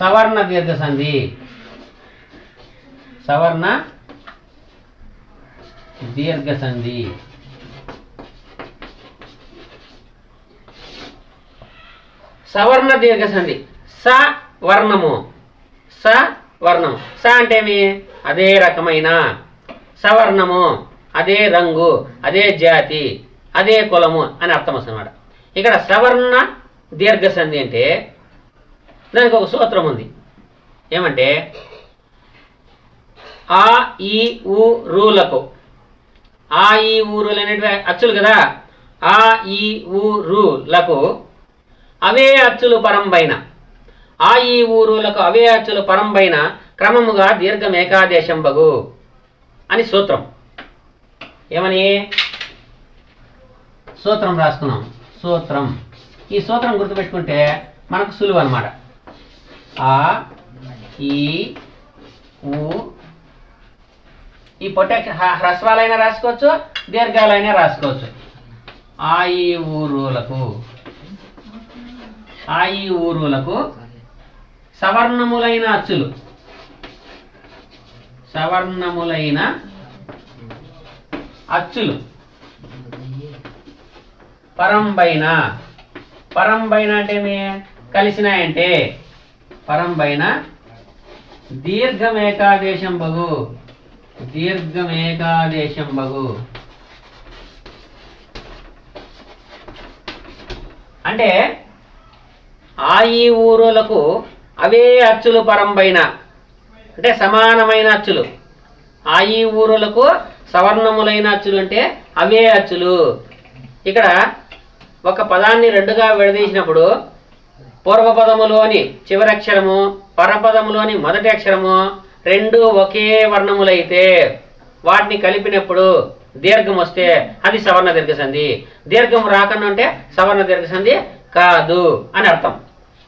సవర్ణ దీర్ఘ సంధి. సవర్ణ దీర్ఘ సంధి. సవర్ణ దీర్ఘ సంధి. స వర్ణము. స వర్ణము. స అంటే ఏమి? అదే రకమైన. సవర్ణము. అదే రంగు. అదే జాతి. అదే కులము అని అర్థం వస్తుందన్నమాట ఇక్కడ సవర్ణ దీర్ఘ సంధి అంటే దానికి ఒక సూత్రం ఉంది. ఏమంటే ఆ ఈ ఊ రూలకు ఆ ఈ ఊరులు అనేటివి అచ్చులు కదా? ఆ ఈ ఊ అవే అచ్చులు పరంబైన ఆ ఈ ఊరులకు అవే అచ్చులు పరంబైన క్రమముగా దీర్ఘం ఏకాదేశం బగు అని సూత్రం. ఏమని? సూత్రం రాసుకున్నాం. సూత్రం. ఈ సూత్రం గుర్తుపెట్టుకుంటే మనకు సులువు అనమాట ఆ ఈ ఊ. ఈ పొట్ట హ్రస్వాలైనా రాసుకోవచ్చు దీర్ఘాలైనా రాసుకోవచ్చు. ఆ ఈ ఊరులకు ఆ ఈ ఊరులకు సవర్ణములైన అచ్చులు. సవర్ణములైన అచ్చులు. పరంబైన. పరంబైన అంటే కలిసినాయంటే పరంబైన దీర్ఘమేకాదేశం బగు. దీర్ఘమేకాదేశం బగు. అంటే ఆ ఈ ఊరులకు అవే అచ్చులు పరంబైన. అంటే సమానమైన అచ్చులు. ఆ ఈ ఊరులకు సవర్ణములైన అచ్చులు అంటే అవే అచ్చులు. ఇక్కడ ఒక పదాన్ని రెండుగా విడదీసినప్పుడు పూర్వపదములోని చివరి అక్షరము పరపదములోని మొదటి అక్షరము రెండు ఒకే వర్ణములైతే వాటిని కలిపినప్పుడు దీర్ఘం వస్తే అది సవర్ణ దీర్ఘ సంధి దీర్ఘం రాకుండా ఉంటే సవర్ణ దీర్ఘ సంధి కాదు అని అర్థం.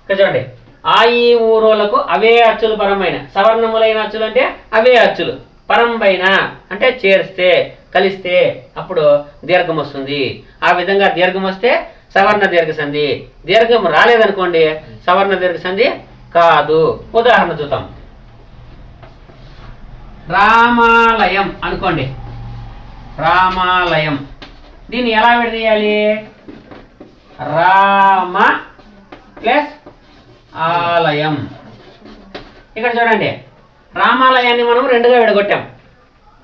చూడండి. ఆ ఈ ఊరులకు అవే అచ్చులు పరమైన సవర్ణములైన అచ్చులు అంటే అవే అచ్చులు. పరంబైన అంటే చేరిస్తే కలిస్తే అప్పుడు దీర్ఘం వస్తుంది. ఆ విధంగా దీర్ఘం వస్తే సవర్ణ దీర్ఘ సంధి. దీర్ఘం రాలేదనుకోండి సవర్ణ దీర్ఘ సంధి కాదు. ఉదాహరణ చూద్దాం. రామాలయం అనుకోండి. రామాలయం. దీన్ని ఎలా విడదీయాలి? రామ ప్లస్ ఆలయం. ఇక్కడ చూడండి. రామాలయాన్ని మనం రెండుగా విడగొట్టాం.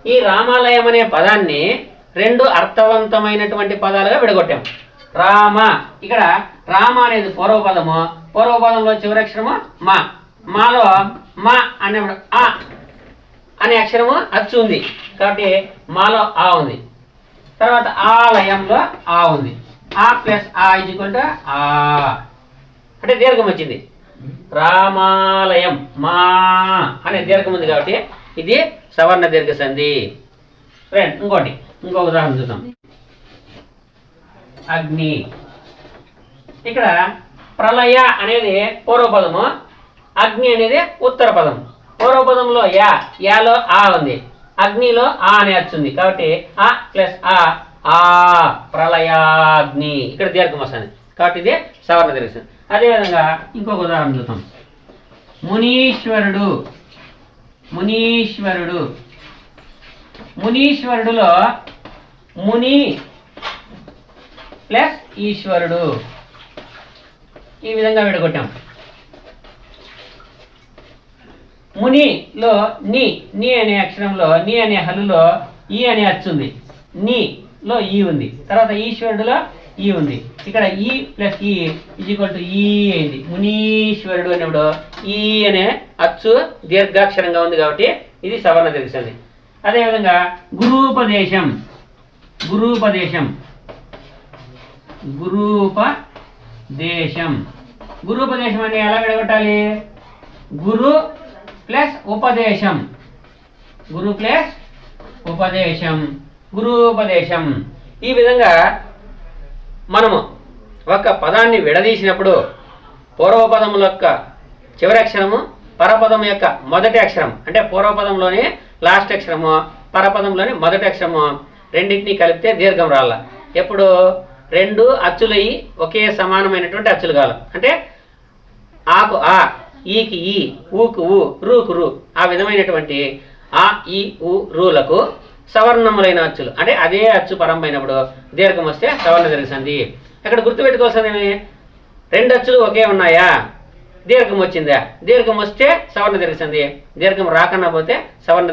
ఈ రామాలయం అనే పదాన్ని రెండు అర్థవంతమైనటువంటి పదాలుగా విడగొట్టాం. రామ. ఇక్కడ రామ అనేది పూర్వపదము. పూర్వపదంలో చివరి అక్షరము మా. మాలో మా అనేప్పుడు ఆ అనే అక్షరము అచ్చు ఉంది. కాబట్టి మాలో ఆ ఉంది. తర్వాత ఆలయంలో ఆ ఉంది. ఆ ప్లస్ ఆ ఇది ఆ. అంటే దీర్ఘం వచ్చింది. రామాలయం మా అనే దీర్ఘం ఉంది కాబట్టి ఇది సవర్ణ దీర్ఘ సంధి ఫ్రెండ్ ఇంకోటి ఇంకొక ఉదాహరణ చూద్దాం. అగ్ని. ఇక్కడ ప్రళయ అనేది పూర్వపదము అగ్ని అనేది ఉత్తర పదం పూర్వపదంలో యా యాలో ఆ ఉంది. అగ్నిలో ఆ అనే వచ్చింది కాబట్టి ఆ ప్లస్ ఆ ఆ ప్రళయాగ్ని. ఇక్కడ దీర్ఘం వస్తుంది కాబట్టి ఇది సవర్ణ దీర్ఘం అదేవిధంగా ఇంకొక ఉదాహరణ చూద్దాం. మునీశ్వరుడు మునీశ్వరుడు. మునీశ్వరుడులో ముని ప్లస్ ఈశ్వరుడు. ఈ విధంగా విడగొట్టాం. మునిలో ని ని అనే అక్షరంలో ని అనే హలులో ఈ అనే అచ్చుంది నీలో ఈ ఉంది. తర్వాత ఈశ్వరుడులో ఈ ఉంది. ఇక్కడ ఈ ప్లస్ ఈ ఈక్వల్ టు ఈ అయింది. మునీశ్వరుడు అనేప్పుడు ఈ అనే అచ్చు దీర్ఘాక్షరంగా ఉంది కాబట్టి ఇది సవర్ణ దీర్ఘంది అదేవిధంగా గురూపదేశం. గురూపదేశం. గురూపదేశం. గురూపదేశం అంటే ఎలా విడగొట్టాలి? గురు ప్లస్ ఉపదేశం. గురు ప్లస్ ఉపదేశం. గురూపదేశం. ఈ విధంగా మనము ఒక పదాన్ని విడదీసినప్పుడు పూర్వపదముల యొక్క చివరి అక్షరము పరపదం యొక్క మొదటి అక్షరం. అంటే పూర్వపదంలోని లాస్ట్ అక్షరము పరపదంలోని మొదటి అక్షరము రెండింటిని కలిపితే దీర్ఘం రాల. ఎప్పుడు? రెండు అచ్చులయ్యి ఒకే సమానమైనటువంటి అచ్చులు కాలం అంటే ఆకు ఆ ఈకి ఈ ఊకు ఊ రూకు రూ ఆ విధమైనటువంటి ఆ ఈ ఊ రూలకు సవర్ణములైన అచ్చులు. అంటే అదే అచ్చు పరంపైనప్పుడు దీర్ఘం వస్తే సవర్ణ దీర్ఘ ఇక్కడ గుర్తుపెట్టుకోవాల్సింది రెండు అచ్చులు ఒకే ఉన్నాయా? దీర్ఘం వచ్చిందా? దీర్ఘం వస్తే సవర్ణ దీర్ఘ దీర్ఘం రాకన్నా పోతే సవర్ణ